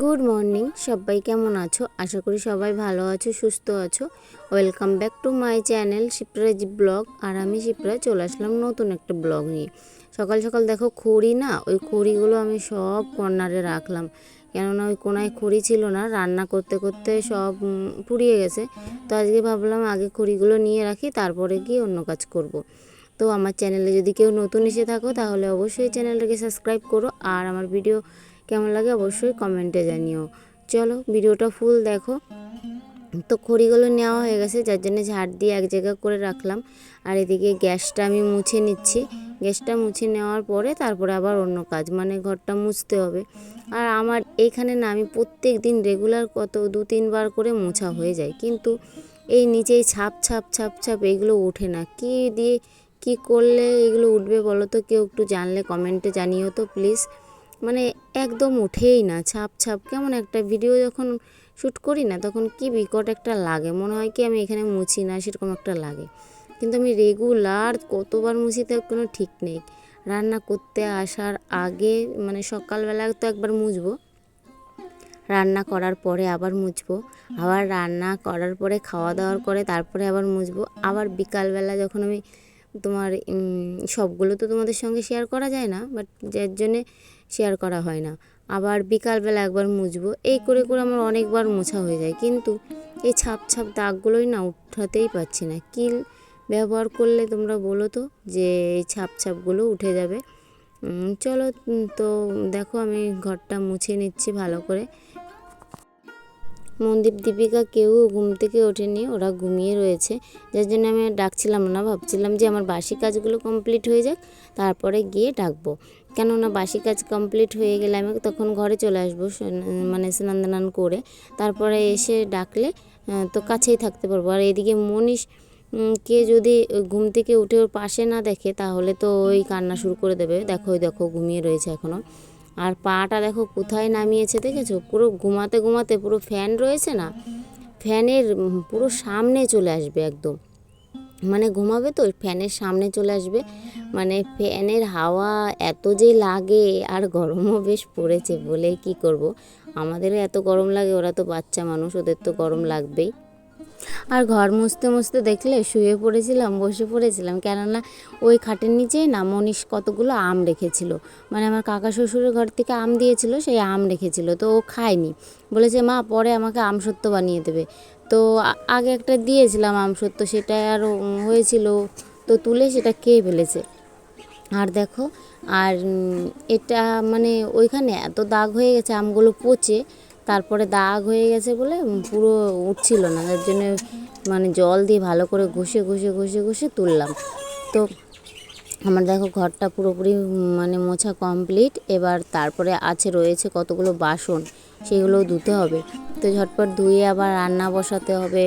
Good morning, সবাই কেমন আছো? আশা করি সবাই ভালো আছো, সুস্থ আছো। Welcome back to my channel Shipra's vlog. আর আমি শিপ্রা চলে আসলাম নতুন একটা ব্লগ নিয়ে। সকাল সকাল দেখো খড়ি না, ওই খড়িগুলো আমি সব কর্নারে রাখলাম। কেননা ওই কোনায় খড়ি ছিল না, রান্না করতে করতে সব পুড়িয়ে গেছে। তো আজকে ভাবলাম আগে খড়িগুলো নিয়ে রাখি, তারপরে গিয়ে অন্য কাজ করব। তো আমার চ্যানেলে যদি কেউ নতুন এসে থাকো, তাহলে অবশ্যই চ্যানেলটাকে সাবস্ক্রাইব করো। আর আমার ভিডিও কেমন লাগে অবশ্যই কমেন্টে জানিও। চলো, ভিডিওটা ফুল দেখো। তো খড়িগুলো নেওয়া হয়ে গেছে, যার জন্য ঝাড় দিয়ে এক জায়গা করে রাখলাম। আর এদিকে গ্যাসটা আমি মুছে নিচ্ছি। গ্যাসটা মুছে নেওয়ার পরে তারপরে আবার অন্য কাজ মানে ঘরটা মুছতে হবে। আর আমার এইখানে না, আমি প্রত্যেক দিন রেগুলার কত দু, তিনবার করে মোছা হয়ে যায়। কিন্তু এই নিচেই ছাপ ছাপ ছাপ ছাপ এগুলো ওঠে না। কি দিয়ে কি করলে এগুলো উঠবে বলো তো? কেউ একটু জানলে কমেন্টে জানিও তো প্লিজ মানে একদম উঠেই না, ছাপ ছাপ। কেমন একটা ভিডিও যখন শ্যুট করি না, তখন কি বিকট একটা লাগে। মনে হয় কি আমি এখানে মুছি না, সেরকম একটা লাগে। কিন্তু আমি রেগুলার কতবার মুছি তার কোনো ঠিক নেই। রান্না করতে আসার আগে মানে সকালবেলা তো একবার মুছবো। রান্না করার পরে আবার মুছবো। আবার রান্না করার পরে খাওয়া দাওয়ার করে তারপরে আবার মুছবো। আবার বিকালবেলা যখন আমি তোমার সবগুলো তো তোমাদের সঙ্গে শেয়ার করা যায় না বাট যার জন্যে শেয়ার করা হয় না। আবার বিকালবেলা একবার মুছবো, এই করে করে আমার অনেকবার মোছা হয়ে যায়। কিন্তু এই ছাপ ছাপ দাগগুলোই না উঠাতেই পারছি না। কি ব্যবহার করলে তোমরা বলো তো যে এই ছাপ ছাপগুলো উঠে যাবে? চলো তো দেখো আমি ঘরটা মুছে নিচ্ছি ভালো করে। মনদীপ দীপিকা কেউ ঘুম থেকে ওঠেনি, ওরা ঘুমিয়ে রয়েছে। যার জন্য আমি ডাকছিলাম না, ভাবছিলাম যে আমার বাসি কাজগুলো কমপ্লিট হয়ে যাক, তারপরে গিয়ে ডাকবো। কেননা বাসি কাজ কমপ্লিট হয়ে গেলে আমি তখন ঘরে চলে আসব মানে স্নান দান করে। তারপরে এসে ডাকলে তো কাছেই থাকতে পারব। আর এদিকে মনীষ কে যদি ঘুম থেকে উঠে ওর পাশে না দেখে, তাহলে তো ওই কান্না শুরু করে দেবে। দেখো দেখো, ঘুমিয়ে রয়েছে এখনও আর পাটা দেখো কোথায় নামিয়েছে দেখেছ? পুরো ঘুমাতে ঘুমাতে পুরো ফ্যান রয়েছে না? ফ্যানের পুরো সামনে চলে আসবে একদম। মানে ঘুমাবে তো, ফ্যানের সামনে চলে আসবে। মানে ফ্যানের হাওয়া এত যে লাগে, আর গরমও বেশ পড়েছে বলে কি করব? আমাদেরও এত গরম লাগে, ওরা তো বাচ্চা মানুষ, ওদের তো গরম লাগবেই। আর ঘর মুছতে মুছতে দেখলে শুয়ে পড়েছিলাম, বসে পড়েছিলাম। কেননা ওই খাটের নিচে না মনীষ কতগুলো আম রেখেছিল। মানে আমার কাকা শ্বশুরের ঘর থেকে আম দিয়েছিল, সেই আম রেখেছিল, তো ও খায়নি। বলেছে, মা, পরে আমাকে আম সত্য বানিয়ে দেবে। তো আগে একটা দিয়েছিলাম আম সত্য, সেটা আরও হয়েছিল। তো তুলে সেটা খেয়ে ফেলেছে। আর দেখো, আর এটা মানে ওইখানে এত দাগ হয়ে গেছে, আমগুলো পচে তারপরে দাগ হয়ে গেছে বলে পুরো উঠছিল না। তার জন্য মানে জল দিয়ে ভালো করে ঘষে ঘষে ঘষে ঘষে তুললাম। তো আমার দেখো ঘরটা পুরোপুরি মানে মোছা কমপ্লিট। এবার তারপরে আছে রয়েছে কতগুলো বাসন সেগুলো ধুতে হবে। তো ঝটপট ধুয়ে আবার রান্না বসাতে হবে।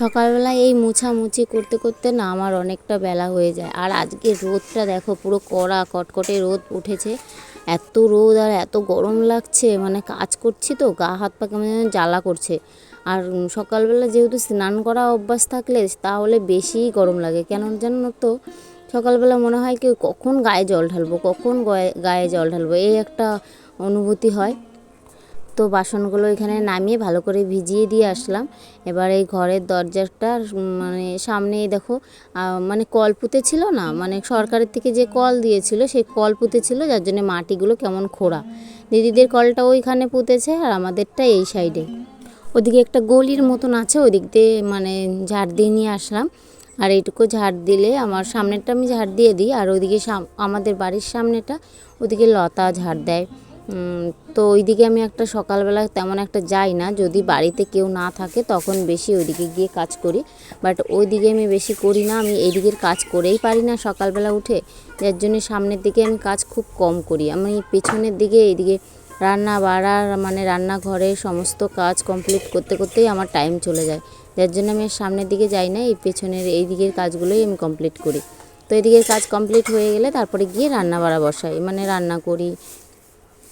সকালবেলা এই মুছামুছি করতে করতে না আমার অনেকটা বেলা হয়ে যায়। আর আজকে রোদটা দেখো, পুরো কড়া কটকটে রোদ উঠেছে। এত রোদ আর এত গরম লাগছে মানে কাজ করছি তো, গা হাত পা কেমন যেন জ্বালা করছে। আর সকালবেলা যেহেতু স্নান করা অভ্যাস থাকলে তাহলে বেশিই গরম লাগে। কেন জানো তো, সকালবেলা মনে হয় কি কখন গায়ে জল ঢালবো, কখন গায়ে জল ঢালবো, এই একটা অনুভূতি হয়। তো বাসনগুলো এখানে নামিয়ে ভালো করে ভিজিয়ে দিয়ে আসলাম। এবার এই ঘরের দরজাটা মানে সামনেই দেখো মানে কল পুঁতেছিল না মানে সরকারের থেকে যে কল দিয়েছিল সেই কল পুঁতেছিল যার জন্য মাটিগুলো কেমন খোঁড়া। দিদিদের কলটা ওইখানে পুঁতেছে আর আমাদেরটা এই সাইডে। ওদিকে একটা গলির মতন আছে ওই দিক দিয়ে মানে ঝাড় দিয়ে নিয়ে আসলাম। আর এইটুকু ঝাড় দিলে আমার সামনেরটা আমি ঝাড় দিয়ে দিই, আর ওইদিকে সাম- আমাদের বাড়ির সামনেটা, ওদিকে লতা ঝাড় দেয়। তো ওইদিকে আমি একটা সকালবেলা তেমন একটা যাই না। যদি বাড়িতে কেউ না থাকে তখন বেশি ওইদিকে গিয়ে কাজ করি। বাট ওইদিকে আমি বেশি করি না। আমি এইদিকের কাজ করেই পারি না সকালবেলা উঠে। যার জন্য সামনের দিকে আমি কাজ খুব কম করি। আমি পেছনের দিকে এইদিকে রান্না বাড়ার মানে রান্নাঘরের সমস্ত কাজ কমপ্লিট করতে করতেই আমার টাইম চলে যায়। যার জন্য আমি সামনের দিকে যাই না। এই পেছনের, এই দিকের কাজগুলোই আমি কমপ্লিট করি। তো এদিকের কাজ কমপ্লিট হয়ে গেলে তারপরে গিয়ে রান্না বাড়া বসাই। মানে রান্না করি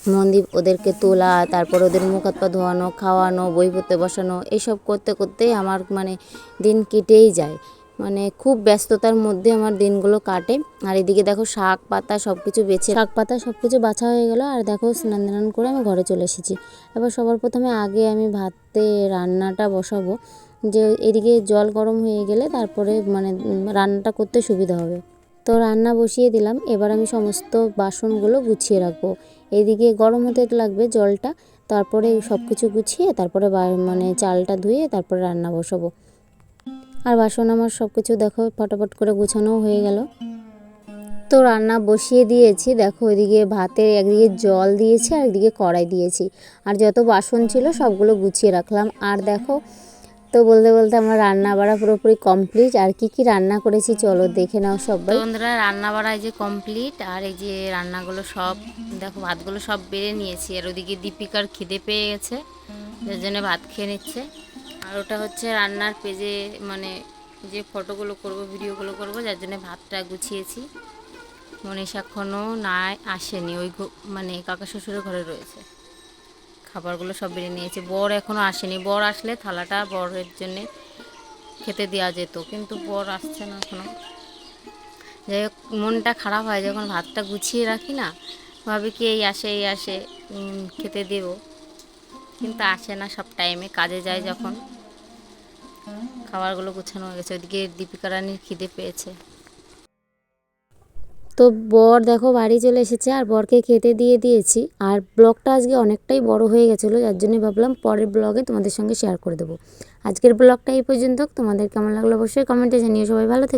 মন্দির ওদেরকে তোলা, তারপর ওদের মুখ হাত পা ধোয়ানো, খাওয়ানো, বই পড়তে বসানো এইসব করতে করতেই আমার মানে দিন কেটেই যায়। মানে খুব ব্যস্ততার মধ্যে আমার দিনগুলো কাটে। আর এদিকে দেখো শাক পাতা সব কিছু বেছে, শাক পাতা সব কিছু বাছা হয়ে গেল। আর দেখো স্নান টান করে আমি ঘরে চলে এসেছি। এবার সবার প্রথমে আগে আমি ভাতে রান্নাটা বসাবো। যে এদিকে জল গরম হয়ে গেলে তারপরে মানে রান্নাটা করতে সুবিধা হবে। তো রান্না বসিয়ে দিলাম। এবার আমি সমস্ত বাসনগুলো গুছিয়ে রাখব। এদিকে গরম হতে লাগবে জলটা। তারপরে সব কিছু গুছিয়ে তারপরে মানে চালটা ধুয়ে তারপরে রান্না বসাবো। আর বাসন আমার সব কিছু দেখো ফটাফট করে গুছানোও হয়ে গেল। তো রান্না বসিয়ে দিয়েছি। দেখো ওইদিকে ভাতের একদিকে জল দিয়েছি, আর একদিকে কড়াই দিয়েছি। আর যত বাসন ছিল সবগুলো গুছিয়ে রাখলাম। আর দেখো তো বলতে বলতে আমার রান্না বাড়া পুরোপুরি কমপ্লিট আর কি কি রান্না করেছি চলো দেখে নাও সবাই। বন্ধুরা রান্না বাড়া যে কমপ্লিট আর এই যে রান্নাগুলো সব, দেখো ভাতগুলো সব বেড়ে নিয়েছি। আর ওদিকে দীপিকার খিদে পেয়ে গেছে, যার জন্য ভাত খেয়ে নিচ্ছে। আর ওটা হচ্ছে রান্নার পেজে মানে যে ফটোগুলো করব, ভিডিওগুলো করব, যার জন্য ভাতটা গুছিয়েছি। মনীষ এখনও না আসেনি। ওই মানে কাকা শ্বশুরের ঘরে রয়েছে। খাবারগুলো সব বেরিয়ে নিয়েছে। বর এখনও আসেনি। বর আসলে থালাটা বরের জন্যে খেতে দেওয়া যেত, কিন্তু বর আসছে না এখনও যাই হোক, মনটা খারাপ হয় যখন ভাতটা গুছিয়ে রাখি না, ভাবি কি এই আসে এই আসে খেতে দেব। কিন্তু আসে না সব টাইমে, কাজে যায় যখন। খাবারগুলো গুছানো হয়ে গেছে। ওইদিকে দীপিকা রানীর খিদে পেয়েছে। তো বর দেখো বাড়ি চলে এসেছে আর বরকে খেতে দিয়ে দিয়েছি। আর ব্লগটা আজকে অনেকটাই বড় হয়ে গেছিল, যার জন্য ভাবলাম পরের ব্লগে তোমাদের সঙ্গে শেয়ার করে দেবো। আজকের ব্লগটা এই পর্যন্ত, তোমাদের কেমন লাগল অবশ্যই কমেন্টে জানিয়ে সবাই ভালো থেকো।